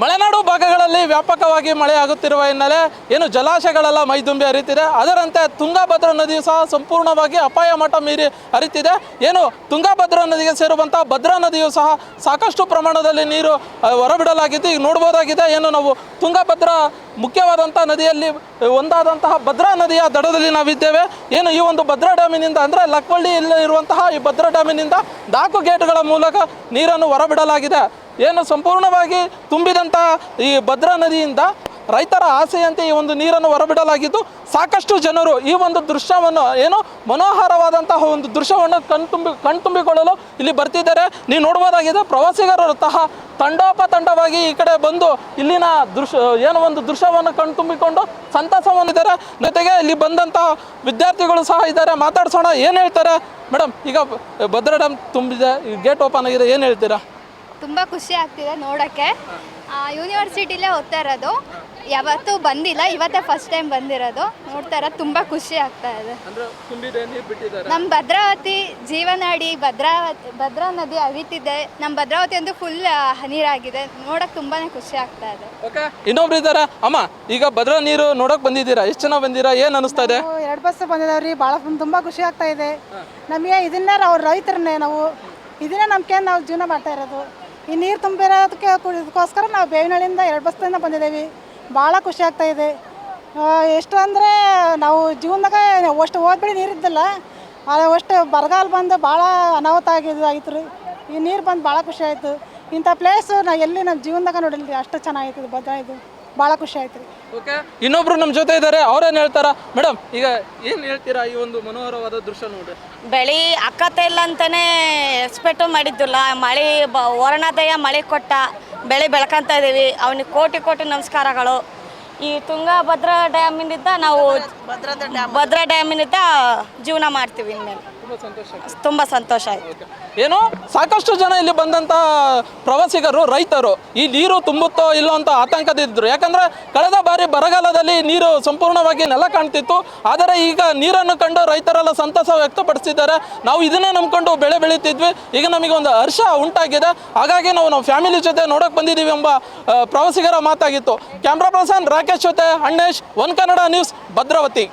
ಮಲೆನಾಡು ಭಾಗಗಳಲ್ಲಿ ವ್ಯಾಪಕವಾಗಿ ಮಳೆ ಆಗುತ್ತಿರುವ ಹಿನ್ನೆಲೆ ಏನು ಜಲಾಶಯಗಳೆಲ್ಲ ಮೈದುಂಬಿ ಹರಿತಿದೆ ಅದರಂತೆ ತುಂಗಭದ್ರಾ ನದಿಯು ಸಹ ಸಂಪೂರ್ಣವಾಗಿ ಅಪಾಯ ಮಟ್ಟ ಮೀರಿ ಹರಿತಿದೆ ಏನು ತುಂಗಾಭದ್ರಾ ನದಿಗೆ ಸೇರುವಂಥ ಭದ್ರಾ ನದಿಯು ಸಹ ಸಾಕಷ್ಟು ಪ್ರಮಾಣದಲ್ಲಿ ನೀರು ಹೊರಬಿಡಲಾಗಿದ್ದು ಈಗ ನೋಡ್ಬೋದಾಗಿದೆ. ಏನು ನಾವು ತುಂಗಭದ್ರಾ ಮುಖ್ಯವಾದಂಥ ನದಿಯಲ್ಲಿ ಒಂದಾದಂತಹ ಭದ್ರಾ ನದಿಯ ದಡದಲ್ಲಿ ನಾವಿದ್ದೇವೆ. ಏನು ಈ ಒಂದು ಭದ್ರಾ ಡ್ಯಾಮಿನಿಂದ ಅಂದರೆ ಲಕ್ವಳ್ಳಿಯಲ್ಲಿ ಇರುವಂತಹ ಈ ಭದ್ರಾ ಡ್ಯಾಮಿನಿಂದ ನಾಲ್ಕು ಗೇಟ್ಗಳ ಮೂಲಕ ನೀರನ್ನು ಹೊರಬಿಡಲಾಗಿದೆ. ಏನು ಸಂಪೂರ್ಣವಾಗಿ ತುಂಬಿದಂಥ ಈ ಭದ್ರಾ ನದಿಯಿಂದ ರೈತರ ಆಸೆಯಂತೆ ಈ ಒಂದು ನೀರನ್ನು ಹೊರಬಿಡಲಾಗಿದ್ದು ಸಾಕಷ್ಟು ಜನರು ಈ ಒಂದು ದೃಶ್ಯವನ್ನು ಏನು ಮನೋಹರವಾದಂತಹ ಒಂದು ದೃಶ್ಯವನ್ನು ಕಣ್ತುಂಬಿ ಕಣ್ತುಂಬಿಕೊಳ್ಳಲು ಇಲ್ಲಿ ಬರ್ತಿದ್ದಾರೆ. ನೀವು ನೋಡ್ಬೋದಾಗಿದೆ ಪ್ರವಾಸಿಗರು ತಂಡೋಪ ತಂಡೋಪತಂಡವಾಗಿ ಈ ಕಡೆ ಬಂದು ಇಲ್ಲಿನ ದೃಶ್ಯ ಏನೋ ಒಂದು ದೃಶ್ಯವನ್ನು ಕಣ್ತುಂಬಿಕೊಂಡು ಸಂತಸವನ್ನಿದ್ದಾರೆ ಜೊತೆಗೆ ಇಲ್ಲಿ ಬಂದಂತಹ ವಿದ್ಯಾರ್ಥಿಗಳು ಸಹ ಇದ್ದಾರೆ. ಮಾತಾಡ್ಸೋಣ, ಏನು ಹೇಳ್ತಾರೆ? ಮೇಡಮ್, ಈಗ ಭದ್ರಾ ಡ್ಯಾಮ್ ತುಂಬಿದೆ ಗೇಟ್ ಓಪನ್ ಆಗಿದೆ, ಏನು ಹೇಳ್ತೀರಾ? ತುಂಬ ಖುಷಿ ಆಗ್ತಿದೆ ನೋಡೋಕ್ಕೆ. ಯೂನಿವರ್ಸಿಟಿಲೇ ಓದ್ತಾ ಇರೋದು. ಯಾವತ್ತೂ ಬಂದಿಲ್ಲ ಇವತ್ತೇ ಫಸ್ಟ್ ಟೈಮ್ ಬಂದಿರೋದು. ನೋಡ್ತಾ ಇರೋದು ತುಂಬ ಖುಷಿ ಆಗ್ತಾ ಇದೆ. ನಮ್ಮ ಭದ್ರಾವತಿ ಜೀವನಾಡಿ ಭದ್ರಾವತಿ ಭದ್ರಾ ನದಿ ಹರಿತಿದೆ. ನಮ್ಮ ಭದ್ರಾವತಿ ಒಂದು ಫುಲ್ ನೀರಾಗಿದೆ. ನೋಡೋಕೆ ತುಂಬಾ ಖುಷಿ ಆಗ್ತಾ ಇದೆ. ಓಕೆ ಇನ್ನೊಬ್ರು ಇದ್ದಾರ ಅಮ್ಮ ಈಗ ಭದ್ರಾ ನೀರು ನೋಡಕ್ ಬಂದಿದ್ದೀರಾ? ಎಷ್ಟು ಜನ ಬಂದಿರಾ? ಏನ್ ಅನಿಸ್ತಾ ಇದೆ? ಎರಡು ಬಸ್ ಬಂದಿದಾವ್ರಿ. ಭಾಳ ತುಂಬಾ ಖುಷಿ ಆಗ್ತಾ ಇದೆ. ನಮಗೆ ಇದನ್ನ ಅವ್ರ ರೈತರನ್ನೇ ನಾವು ಇದನ್ನ ನಂಬಿಕೆ ನಾವು ಜೀವನ ಮಾಡ್ತಾ ಇರೋದು. ಈ ನೀರು ತುಂಬಿರೋದಕ್ಕೆ ಇದಕ್ಕೋಸ್ಕರ ನಾವು ಬೇವಿನಳ್ಳಿಯಿಂದ ಎರಡು ಬಸ್ತಿಂದ ಬಂದಿದ್ದೀವಿ. ಭಾಳ ಖುಷಿ ಆಗ್ತಾ ಇದೆ. ಎಷ್ಟು ಅಂದರೆ ನಾವು ಜೀವನದಾಗ ಅಷ್ಟು ಓದ್ಬಿಡಿ ನೀರಿದ್ದಿಲ್ಲ ಅಷ್ಟು ಬರಗಾಲ ಬಂದು ಭಾಳ ಅನಾಹುತ ಆಗಿದ್ದಾಗಿತ್ತು ರೀ. ಈ ನೀರು ಬಂದು ಭಾಳ ಖುಷಿ ಆಯಿತು. ಇಂಥ ಪ್ಲೇಸು ನಾ ಎಲ್ಲಿ ನಮ್ಮ ಜೀವನದಾಗ ನೋಡಿಲ್ರಿ? ಅಷ್ಟು ಚೆನ್ನಾಗಿತ್ತು ಭದ್ರಾ ಇದು ಭಾಳ ಖುಷಿ ಆಯ್ತು ರೀ. ಓಕೆ? ಇನ್ನೊಬ್ರು ನಮ್ಮ ಜೊತೆ ಇದ್ದಾರೆ ಅವ್ರೇನು ಹೇಳ್ತಾರ? ಮೇಡಮ್ ಈಗ ಏನು ಹೇಳ್ತೀರಾ ಈ ಒಂದು ಮನೋಹರವಾದ ದೃಶ್ಯ ನೋಡಿ ಬೆಳೆ ಅಕ್ಕತ ಇಲ್ಲ ಅಂತಾನೆ ಎಕ್ಸ್ಪೆಕ್ಟ್ ಮಾಡಿದ್ದಿಲ್ಲ. ಮಳೆ ಬ ವರುಣೋದಯ ಮಳೆ ಕೊಟ್ಟ ಬೆಳೆ ಬೆಳ್ಕೊಂತ ಇದ್ದೀವಿ ಅವನಿಗೆ ಕೋಟಿ ಕೋಟಿ ನಮಸ್ಕಾರಗಳು. ಈ ತುಂಗಭದ್ರಾ ಡ್ಯಾಮಿನಿಂದ ನಾವು ಭದ್ರಾ ಡ್ಯಾಮಿನಿಂದ ಜೀವನ ಮಾಡ್ತೀವಿ ಇನ್ಮೇಲೆ. ತುಂಬ ಸಂತೋಷ ಆಯ್ತು. ಏನು ಸಾಕಷ್ಟು ಜನ ಇಲ್ಲಿ ಬಂದಂತ ಪ್ರವಾಸಿಗರು ರೈತರು ಈ ನೀರು ತುಂಬುತ್ತೋ ಇಲ್ಲೋ ಅಂತ ಆತಂಕದಿದ್ರು ಯಾಕಂದ್ರೆ ಕಳೆದ ಬಾರಿ ಬರಗಾಲದಲ್ಲಿ ನೀರು ಸಂಪೂರ್ಣವಾಗಿ ನೆಲ ಕಾಣ್ತಿತ್ತು. ಆದರೆ ಈಗ ನೀರನ್ನು ಕಂಡು ರೈತರೆಲ್ಲ ಸಂತಸ ವ್ಯಕ್ತಪಡಿಸಿದ್ದಾರೆ. ನಾವು ಇದನ್ನೇ ನಂಬ್ಕೊಂಡು ಬೆಳೆ ಬೆಳೀತಿದ್ವಿ. ಈಗ ನಮಗೆ ಒಂದು ಹರ್ಷ ಉಂಟಾಗಿದೆ. ಹಾಗಾಗಿ ನಾವು ನಮ್ಮ ಫ್ಯಾಮಿಲಿ ಜೊತೆ ನೋಡೋಕೆ ಬಂದಿದ್ದೀವಿ ಎಂಬ ಪ್ರವಾಸಿಗರ ಮಾತಾಗಿತ್ತು. ಕ್ಯಾಮ್ರಾ ಪರ್ಸನ್ ರಾಕೇಶ್ ಜೊತೆ ಅಣ್ಣೇಶ್ ಒನ್ ಕನ್ನಡ ನ್ಯೂಸ್ ಭದ್ರಾವತಿ.